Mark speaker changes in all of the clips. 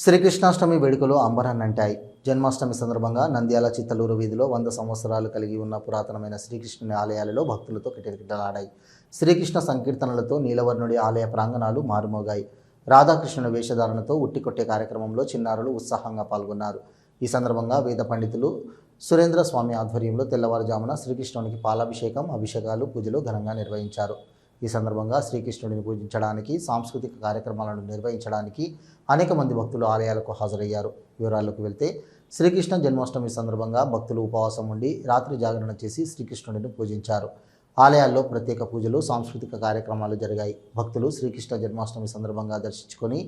Speaker 1: శ్రీకృష్ణాష్టమి వేడుకలు అంబరాన్నంటాయి. జన్మాష్టమి సందర్భంగా నంద్యాల చిత్తలూరు వీధిలో వంద సంవత్సరాలు కలిగి ఉన్న పురాతనమైన శ్రీకృష్ణుని ఆలయాలలో భక్తులతో కిటకిటలాడాయి. శ్రీకృష్ణ సంకీర్తనలతో నీలవర్ణుడి ఆలయ ప్రాంగణాలు మారుమోగాయి. రాధాకృష్ణుని వేషధారణతో ఉట్టికొట్టే కార్యక్రమంలో చిన్నారులు ఉత్సాహంగా పాల్గొన్నారు. ఈ సందర్భంగా వేద పండితులు సురేంద్ర స్వామి ఆధ్వర్యంలో తెల్లవారుజామున శ్రీకృష్ణునికి పాలాభిషేకం అభిషేకాలు పూజలు ఘనంగా నిర్వహించారు. ఈ సందర్భంగా శ్రీకృష్ణుడిని పూజించడానికి సాంస్కృతిక కార్యక్రమాలను నిర్వహించడానికి అనేక మంది భక్తులు ఆలయాలకు హాజరయ్యారు. వివరాల్లోకి వెళ్తే శ్రీకృష్ణ జన్మాష్టమి సందర్భంగా భక్తులు ఉపవాసం ఉండి రాత్రి జాగరణ చేసి శ్రీకృష్ణుడిని పూజించారు. ఆలయాల్లో ప్రత్యేక పూజలు సాంస్కృతిక కార్యక్రమాలు జరిగాయి. భక్తులు శ్రీకృష్ణ జన్మాష్టమి సందర్భంగా దర్శించుకొని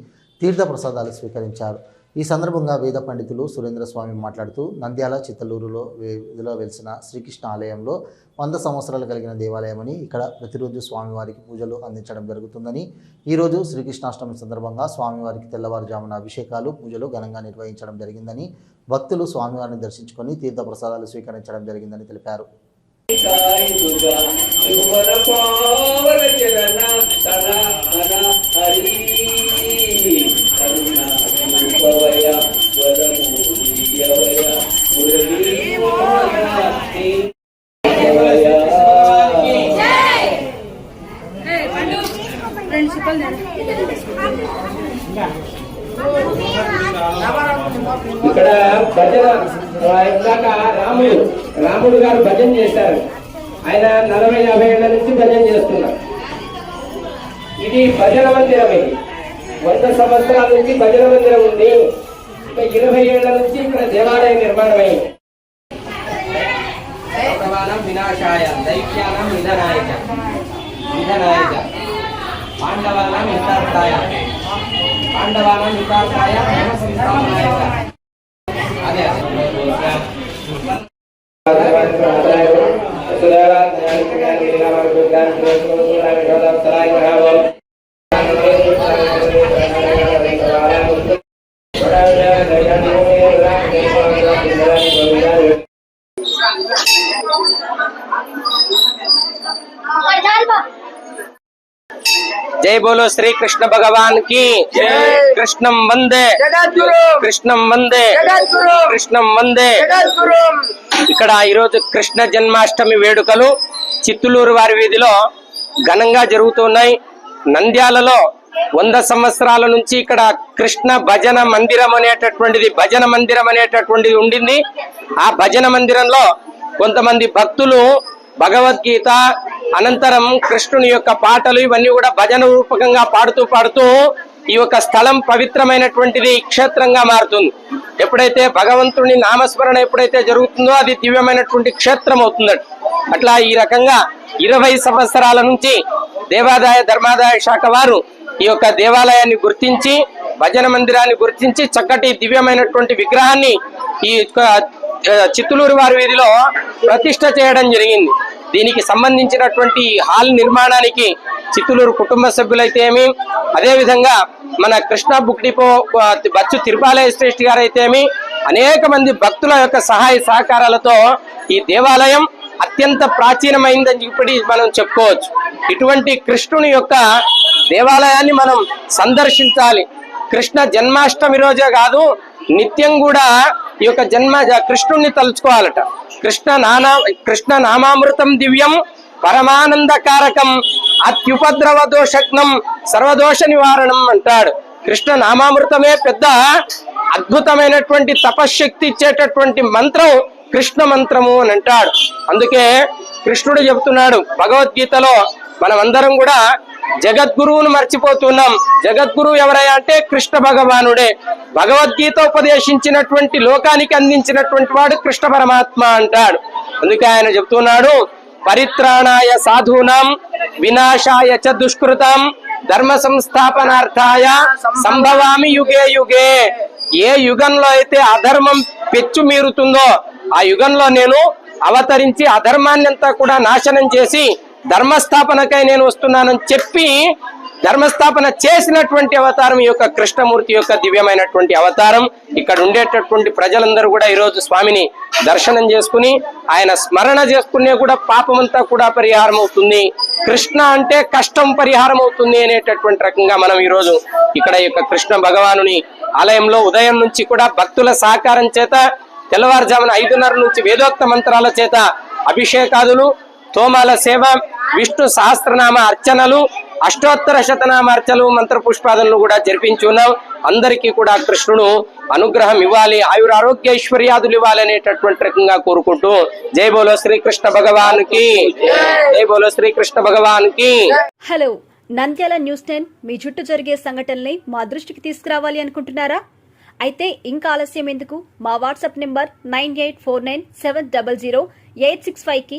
Speaker 1: తీర్థ ప్రసాదాలు స్వీకరించారు. ఈ సందర్భంగా వేద పండితులు సురేంద్ర స్వామి మాట్లాడుతూ నంద్యాల చిత్తలూరులో వీధిలో వెలిసిన శ్రీకృష్ణ ఆలయంలో వంద సంవత్సరాలు కలిగిన దేవాలయమని ఇక్కడ ప్రతిరోజు స్వామివారికి పూజలు అందించడం జరుగుతుందని ఈరోజు శ్రీకృష్ణాష్టమి సందర్భంగా స్వామివారికి తెల్లవారుజామున అభిషేకాలు పూజలు ఘనంగా నిర్వహించడం జరిగిందని భక్తులు స్వామివారిని దర్శించుకొని తీర్థ ప్రసాదాలు స్వీకరించడం జరిగిందని తెలిపారు.
Speaker 2: చరణ ఇక్కడ భజన ఇందాక రాముడు రాముడు గారు భజన చేశారు. ఆయన నలభై యాభై ఏళ్ళ నుంచి భజన చేస్తున్నారు. ఇది భజన మందిరం ఇది. వంద సంవత్సరాల నుంచి భజన మందిరం ఉంది. ఇక ఇరవై ఏళ్ళ నుంచి ఇక్కడ దేవాలయం నిర్మాణం అయింది వినాశాయ దైత్యానం విధనాయక. విధనాయక. பாண்டவானாம் விசாரத்தாயா பாண்டவானாம் விசாரத்தாயா அதே Guardalba. జై బోలో శ్రీ కృష్ణ భగవాన్కి. కృష్ణం వందే. కృష్ణం వందే. కృష్ణం వందే. ఇక్కడ ఈరోజు కృష్ణ జన్మాష్టమి వేడుకలు చిత్తులూరు వారి వీధిలో ఘనంగా జరుగుతున్నాయి. నంద్యాలలో వంద సంవత్సరాల నుంచి ఇక్కడ కృష్ణ భజన మందిరం అనేటటువంటిది భజన మందిరం అనేటటువంటిది ఉండింది. ఆ భజన మందిరంలో కొంతమంది భక్తులు భగవద్గీత అనంతరం కృష్ణుని యొక్క పాటలు ఇవన్నీ కూడా భజన రూపకంగా పాడుతూ పాడుతూ ఈ యొక్క స్థలం పవిత్రమైనటువంటిది క్షేత్రంగా మారుతుంది. ఎప్పుడైతే భగవంతుని నామస్మరణ ఎప్పుడైతే జరుగుతుందో అది దివ్యమైనటువంటి క్షేత్రం అవుతుందట అట్లా ఈ రకంగా ఇరవై సంవత్సరాల నుంచి దేవాదాయ ధర్మాదాయ శాఖ వారు ఈ యొక్క దేవాలయాన్ని గుర్తించి భజన మందిరాన్ని గుర్తించి చక్కటి దివ్యమైనటువంటి విగ్రహాన్ని ఈ యొక్క, చిత్తూరు వారి వీధిలో ప్రతిష్ట చేయడం జరిగింది. దీనికి సంబంధించినటువంటి హాల్ నిర్మాణానికి చిత్తూరు కుటుంబ సభ్యులైతే ఏమి మన కృష్ణ బుక్ డిపో బచ్చు తిరుపాలయ శ్రేష్ఠి గారు అనేక మంది భక్తుల యొక్క సహాయ సహకారాలతో ఈ దేవాలయం అత్యంత ప్రాచీనమైందని చెప్పి మనం చెప్పుకోవచ్చు. ఇటువంటి కృష్ణుని యొక్క దేవాలయాన్ని మనం సందర్శించాలి. కృష్ణ జన్మాష్టమి రోజే కాదు నిత్యం కూడా ఈ యొక్క జన్మ కృష్ణుణ్ణి తలుచుకోవాలట. కృష్ణ నానా కృష్ణ నామామృతం దివ్యం పరమానందకారకం అత్యుపద్రవ దోషగ్నం సర్వదోష నివారణం అంటాడు. కృష్ణ నామామృతమే పెద్ద అద్భుతమైనటువంటి తపశ్శక్తి ఇచ్చేటటువంటి మంత్రం కృష్ణ మంత్రము అని అంటాడు. అందుకే కృష్ణుడు చెబుతున్నాడు భగవద్గీతలో మనమందరం కూడా జగద్గురువును మర్చిపోతున్నాం. జగద్గురువు ఎవరయ్యా అంటే కృష్ణ భగవానుడే. భగవద్గీత ఉపదేశించినటువంటి లోకానికి అందించినటువంటి వాడు కృష్ణ పరమాత్మ అంటాడు. అందుకే ఆయన చెప్తున్నాడు పరిత్రాణాయ సాధూనాం వినాశాయ చ దుష్కృతం ధర్మ సంస్థాపనార్థాయ సంభవామి యుగే యుగే. ఏ యుగంలో అయితే అధర్మం పెచ్చు మీరుతుందో ఆ యుగంలో నేను అవతరించి అధర్మాన్ని అంతా కూడా నాశనం చేసి ధర్మస్థాపనకై నేను వస్తున్నానని చెప్పి ధర్మస్థాపన చేసినటువంటి అవతారం ఈ యొక్క కృష్ణమూర్తి యొక్క దివ్యమైనటువంటి అవతారం. ఇక్కడ ఉండేటటువంటి ప్రజలందరూ కూడా ఈరోజు స్వామిని దర్శనం చేసుకుని ఆయన స్మరణ చేసుకునే కూడా పాపమంతా కూడా పరిహారం అవుతుంది కృష్ణ అంటే కష్టం పరిహారం అవుతుంది అనేటటువంటి రకంగా మనం ఈరోజు ఇక్కడ ఈ యొక్క కృష్ణ భగవానుని ఆలయంలో ఉదయం నుంచి కూడా భక్తుల సహకారం చేత తెల్లవారుజామున ఐదున్నర నుంచి వేదోక్త మంత్రాల చేత అభిషేకాదులు తోమాల సేవ విష్ణు సహస్రనామ అర్చనలు అష్టోత్తర శతనామ అర్చనలు మంత్రపుష్పాదనలు కూడా జరిపించున్నాం అందరికీ కూడా కృష్ణుడు అనుగ్రహం ఇవ్వాలి ఆయుర ఆరోగ్య ఐశ్వర్యాదులు ఇవ్వాలి అనేటటువంటి రకంగా కోరుకుంటూ జై బోలో శ్రీకృష్ణ భగవానికి జై బోలో శ్రీకృష్ణ భగవానికి.
Speaker 3: హలో నంద్యాల న్యూస్ టెన్ మీ చుట్టూ జరిగే సంఘటనల్ని మా దృష్టికి తీసుకురావాలి అనుకుంటున్నారా? అయితే ఇంకా ఆలస్యం ఎందుకు? మా WhatsApp number nine eight four nine seven double zero eight six ఫైవ్కి